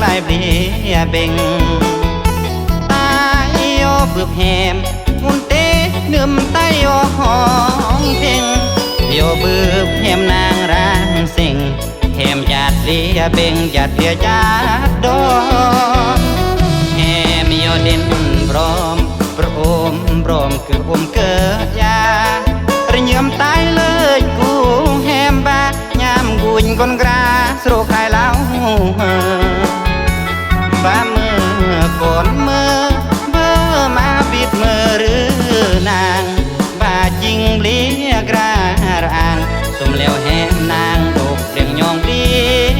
กลายเบียเบ่งตายโยบึบแฮมมุนเตเนื่มไตโยห้องเพลงโยบึบแฮมนางร้างสิงแฮมจัดเลียเบ่งจัดเลียจัดดอนแฮมโยเด่นพร้อมพระโอมพร้อมคืออมเกิดยาระเยิมตายเลยกูแฮมบายามกุญกนกราสโรคายเล้าารางสมแล้วแหมนางดกเรียงยองเดียง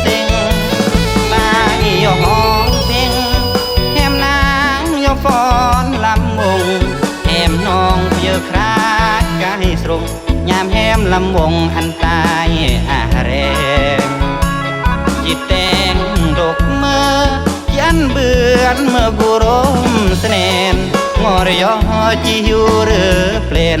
เสิงบ้ายอห้องเพลงแหมนางยอฟ้อนลำวงแหมน้องเพียครากกายสรงยามแหมลำวงอันตายอาแรงจิตแต่งดกเมื่อยันเบือนเมื่อกุรมเสนนงอรยอจิวหรือเปลี่ยน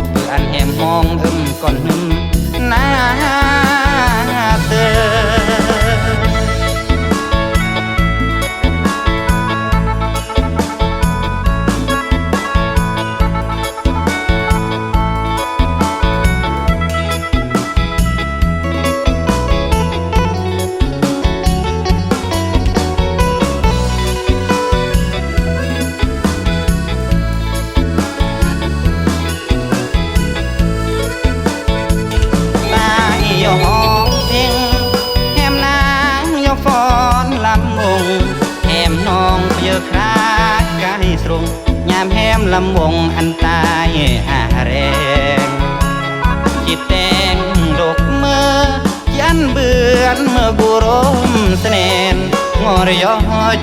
อันแหมหองอึมก่อนหึมนา ยยอห้องเพลงแหมนางยอฟ้อนลำวงแหมน้องเยอะครากกายสรงยามแหมลำวงอันตายอาแรงจิตแต่งดกเมื่อยันเบือนเมื่อบุรมเสนนงอรยอ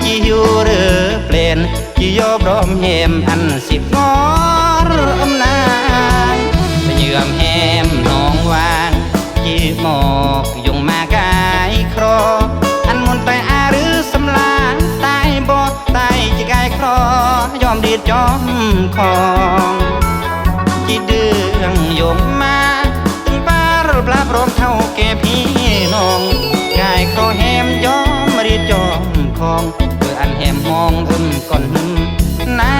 จิวหรือเปลี่ยนจิยอบรอมเฮมอันสิบงอรอมนางเยื่อมแหมนอ ยอมดีจอมของที่เดืองยมมาตึงป้ารูปลาพร้อมเท่าแก่พี่น้องกายเขาแหมยอมรีจอมของเพื่ออันแหมมองอุ่นก่อนหนึ่งนา